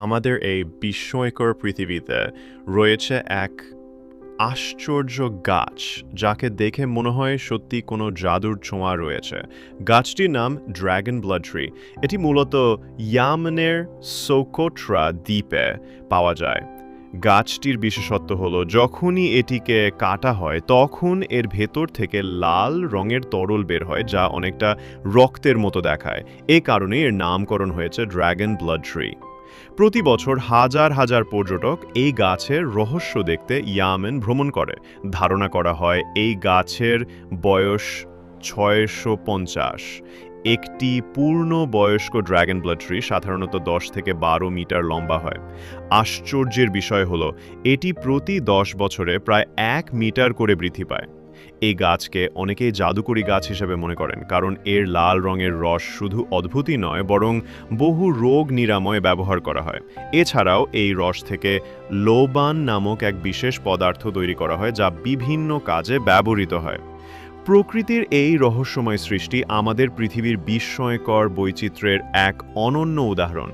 আমাদের এই বিস্ময়কর পৃথিবীতে রয়েছে এক আশ্চর্য গাছ, যাকে দেখে মনে হয় সত্যি কোনো জাদুর ছোঁয়া রয়েছে। গাছটির নাম ড্র্যাগন ব্লাড ট্রি। এটি মূলত ইয়ামনের সোকোট্রা দ্বীপে পাওয়া যায়। গাছটির বিশেষত্ব হলো, যখনই এটিকে কাটা হয়, তখন এর ভেতর থেকে লাল রঙের তরল বের হয়, যা অনেকটা রক্তের মতো দেখায়। এ কারণে এর নামকরণ হয়েছে ড্র্যাগন ব্লাড ট্রি। প্রতি বছর হাজার হাজার পর্যটক এই গাছের রহস্য দেখতে ইয়ামেন ভ্রমণ করে। ধারণা করা হয় এই গাছের বয়স ছয়শো পঞ্চাশ। একটি পূর্ণ বয়স্ক ড্র্যাগন ব্লাড ট্রি সাধারণত দশ থেকে বারো মিটার লম্বা হয়। আশ্চর্যের বিষয় হলো, এটি প্রতি দশ বছরে প্রায় এক মিটার করে বৃদ্ধি পায়। এই গাছকে অনেকেই জাদুকরি গাছ হিসেবে মনে করেন, কারণ এর লাল রঙের রস শুধু অদ্ভুতই নয়, বরং বহু রোগ নিরাময়ে ব্যবহার করা হয়। এছাড়াও এই রস থেকে লোবান নামক এক বিশেষ পদার্থ তৈরি করা হয়, যা বিভিন্ন কাজে ব্যবহৃত হয়। প্রকৃতির এই রহস্যময় সৃষ্টি আমাদের পৃথিবীর বিস্ময়কর বৈচিত্র্যের এক অনন্য উদাহরণ।